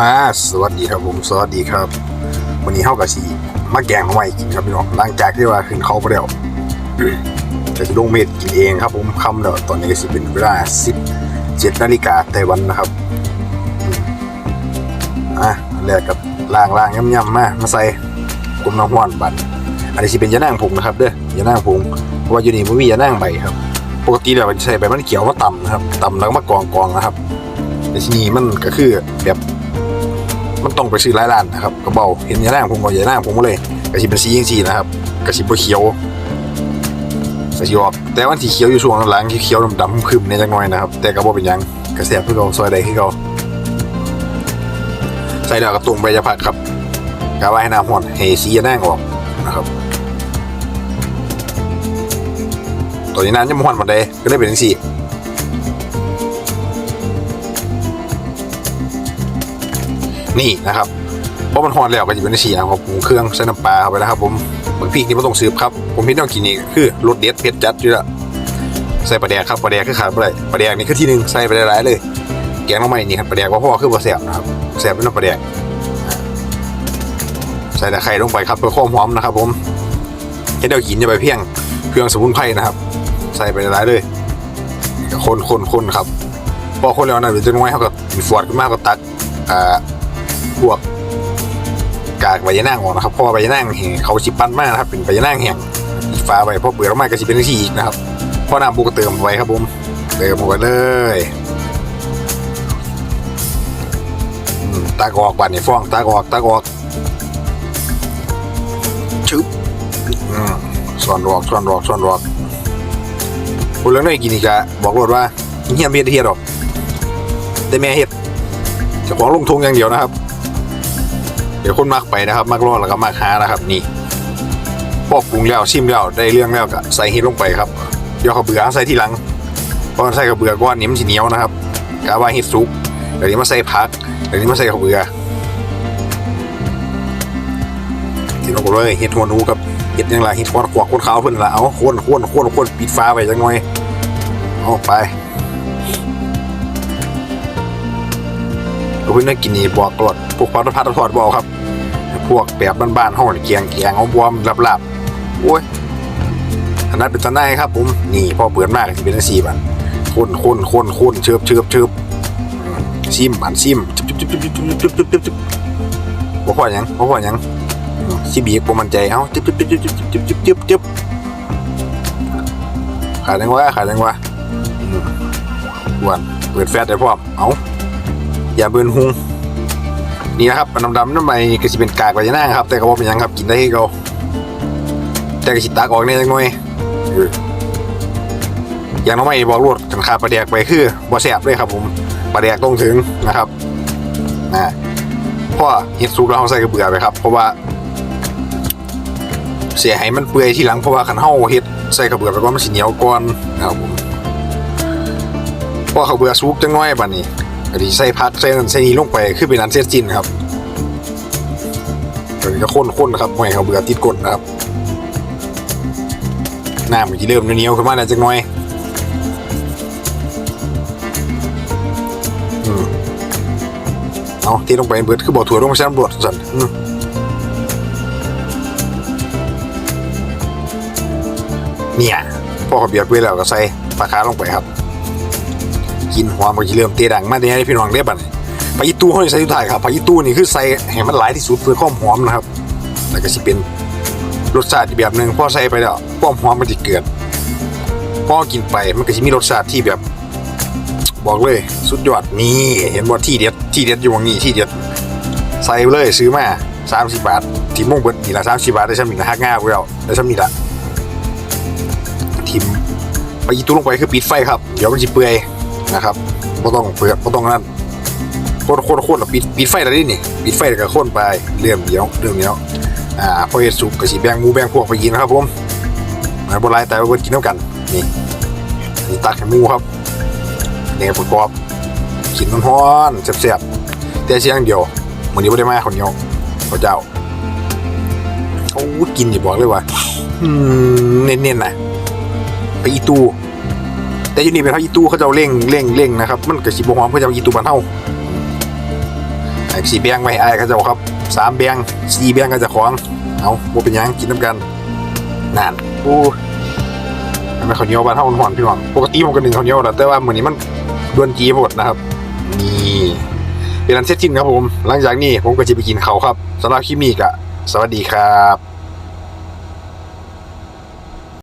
มาสวัสดีครับผมสวัสดีครับ วันนี้เฮากับสีมาแกงหน่อไม้กินครับพี่น้องหลังจากที่ว่าขึ้นเขาไปแล้วจะลงเม็ดกินเองครับผมค่ำแล้วตอนนี้ก็สิเป็นเวลา17นาฬิกาไต้หวันนะครับอะอันแรกกับล่างล่างย่ำๆมามาใส่กลมน้ำห้อนบัดอันนี้สิเป็นยานางผงนะครับเด้อยานางผงเพราะว่าอยู่นี่มันมียานางใบครับ ปกติแล้วมันใช้ใบมันเขียวมาตำนะครับตำแล้วก็มากองกองนะครับแต่ที่นี่มันก็คือแบบ มันต้องไปซื้อหลายร้านนะครับกระเบาเห็นยาหน้างผมก็ยาหน้างผมก็เลยกระชิบเป็นสียังสีนะครับกระชิบเขียวกระชิบออกแต่วันที่เขียวอยู่ช่วงหลังที่เขียวดำๆคึมในจังหน่อยนะครับ แต่ก็บ่เป็นยังกระแสบคือเขาซอยใดคือเขาใส่ดาวกระตุงใบยาผักครับกะว่าให้น้ำหอนให้สียาหน้างออกนะครับตัวนี้น้ำยังบ่อนหมดเลยก็เลยเป็นจั นี่นะครับเพราะมันหอนแล้วก็จะเป็นสีนะครับปรุงเครื่องใส่น้ำปลาเข้าไปแล้วครับ ผมบางพริกนี่ไม่ต้องซื้อครับ ผมพี่น้องกินนี่คือรสเด็ดเผ็ดจัดอยู่และใส่ปลาแดกครับปลาแดกคือขาดไปปลาแดกนี่คือที่หนึ่งใส่ไปหลายๆเลย แกงน้ำใหม่นี่ครับปลาแดกว่าพ่อคือปลาแสบนะครับแสบเป็นน้ำปลาแดกใส่ตะไคร้ลงไปครับเพื่อความหอมนะครับ ผมให้เรากินอย่าไปเพียงเครื่องสมุนไพรนะครับ ใส่ไปหลายๆเลยคนคนคนครับพอคนแล้วนะเดี๋ยวจะน้อยเขาก็มีฟอดขึ้นมากก็ตักอ่า พวกกากใบยะนางออกนะครับเพราะว่าใบยะนางแห้งเขาชิปั้นมากนะครับเป็นใบยะนางแห้งอีฟ้าไปเพราะเปลือกออกมาก็จะเป็นสีอีกนะครับเพราะน้ำบุกเติมไว้ครับผมเติมลงไปเลยตากออกบานนี่ฟ้องตากออกตากออกชึบส่วนรอกส่วนรอกส่วนรอกคนเรื่องนี้กินอีกอะบอกรถว่าเฮียเบียดเฮียดอกได้แม่เฮ็ด จะของลงทงอย่างเดียวนะครับ เดี๋ยวคนมากไปนะครับมากรอดแล้วก็มากหานะครับ นี่พอกปรุงแล้วชิมแล้วได้เรื่องแล้วก็ใส่เห็ดลงไปครับเดี๋ยวเขาเบื่อใส่ทีหลังเพราะมันใส่กับเบื่อก้อนนี้มันสีเหนียวนะครับกะว่าเห็ดสุกเดี๋ยวนี้มาใส่ผักเดี๋ยวนี้มาใส่กับเบื่อที่เราเลยเห็ดหัวนูกับเห็ดยังไงเห็ดควนขวกคนขาวเพิ่นละเอาคนคนคนคนปิดฟ้าไปจังหน่อยเอาไป เพิ่งได้กินนี่บอกกรดพวกพัดพัดทอดบอกครับ พวกแบบบ้านๆห้องเกียงเกียงเอาบวมหลับๆโอ้ยอันนั้นเป็นตะไนครับผมนี่พอเปิดมากที่เป็นสีบันคนคนคนคนเชิบเชิบเชิบอืมซิมบันซิมจุ๊บจุ๊บจุ๊บจุ๊บจุ๊บจุ๊บจุ๊บจุ๊บจุ๊บบ่พอยังบ่พอยังอืมสิบีกบ่มันใจเอ้าจุ๊บจุ๊บจุ๊บจุ๊บจุ๊บจุ๊บจุ๊บจุ๊บขาดยังวะขาดยังวะอืมอ้วนเปิดแฟตได้พร้อมเอ้า อย่าเบิร์นหุงนี่นะครับอันดำๆนั่นไปก็จะเป็นกากใบยะนางครับ แต่ก็บ่เป็นยังครับกินได้ที่เขาแต่ก็สิตากออกเนี่ยจังหน่อยอย่างน้องไม่บอกรวดกันขาปลาแดกไปคือบ่แสบเลยครับ ผมปลาแดกต้องถึงนะครับนะเพราะเฮ็ดซุปเราใส่กระเบือไปครับ เพราะว่า เสียให้มันเปื่อยที่หลังเพราะว่าขันเฮาเฮ็ดใส่กระเบือไปว่ามันสิเหนียวก่อนนะครับผมพอเขาเบือซุกจังน้อยบัดนี้ ก็ดีใส่พักใส่นั่นใส่นี้ลงไปคือเป็นอันเสร็จจินครับตัวนี้ก็ข้นๆครับหอยเขาเบื่อติดกดนะครับน้ำมันจะเริ่มเหนียวขึ้นมาแล้วจักหน่อยอืมเอาที่ลงไปเบิดคือบ่อถั่วลงไปชั้นบดสั่นเนี่ยพอเขาเบียดไว้แล้วก็ใส่ปลาคาลงไปครับ กินหอมก็จะเริ่มเตะดังมาในพี่น้องเรียบบัดนี้ปลาอีตู้เขาใส่สุดท้ายครับปลาอีตู้นี่คือใส่ให้มันหลายที่สุดเพื่อความหอมนะครับแล้วก็สิเป็นรสชาติแบบหนึ่งพอใส่ไปแล้วความหอมมันจะเกิดพอกินไปมันก็จะมีรสชาติที่แบบ บอกเลยสุดยอดนี่เห็นว่าที่เด็ดที่เด็ดอยู่ตรงนี้ที่เด็ดใส่เลยซื้อมาสามสิบบาทที่มุ่งเบิดนี่ละสามสิบบาทได้ชั้นมีละหักง่ายไปแล้วได้ชั้นมีละทิมไปอีตู้ลงไปคือปิดไฟครับ เดี๋ยวมันจะเปื่อย นะครับก็ต้องเปิดก็ต้องนั่นโคตรโคตรโคตรปิดปิดไฟแล้วดินี่ปิดไฟแล้วก็โค่นไปเรื่องเดียวเรื่องเดียวอ่าพอเฮ็ดสุกก็สิแบงมูแบงพวกไปกินนะครับผมมาบ่หลายแต่ว่ากินกินเท่ากันนี่นี่ตักให้มูครับเนี่ยประกอบกินร้อนๆแซ่บๆแต่เสียงเดียวมื้อนี้บ่ได้มาคนเดียวพระเจ้าโอ้กินอย่าบอกเลยว่าเน้นๆนะไปอีตู้ แต่อยู่นี่เป็นเขาอีตู้เขาจะเร่งเร่งเร่งนะครับ มันก็สิบ่หอมเขาจะเอาอีตู้บ้านเฮาไอ้สีแบงไว้ไอ้เขาจะครับสามแบงสี่แบงก็จะของ เอาบ่เป็นยังกินน้ำกันนั่นอู้ทำไมข้าวเหนียวบ้านเฮามันหอนพี่น้องปกติผมก็หนึ่งข้าวเหนียวนะแต่ว่าเหมือนนี้มันดวนจีหมดนะครับ นี่เป็นอันเสร็จสิ้นครับผม หลังจากนี้ผมก็จะไปกินเขาครับสำหรับคลิปนี้ก็สวัสดีครับ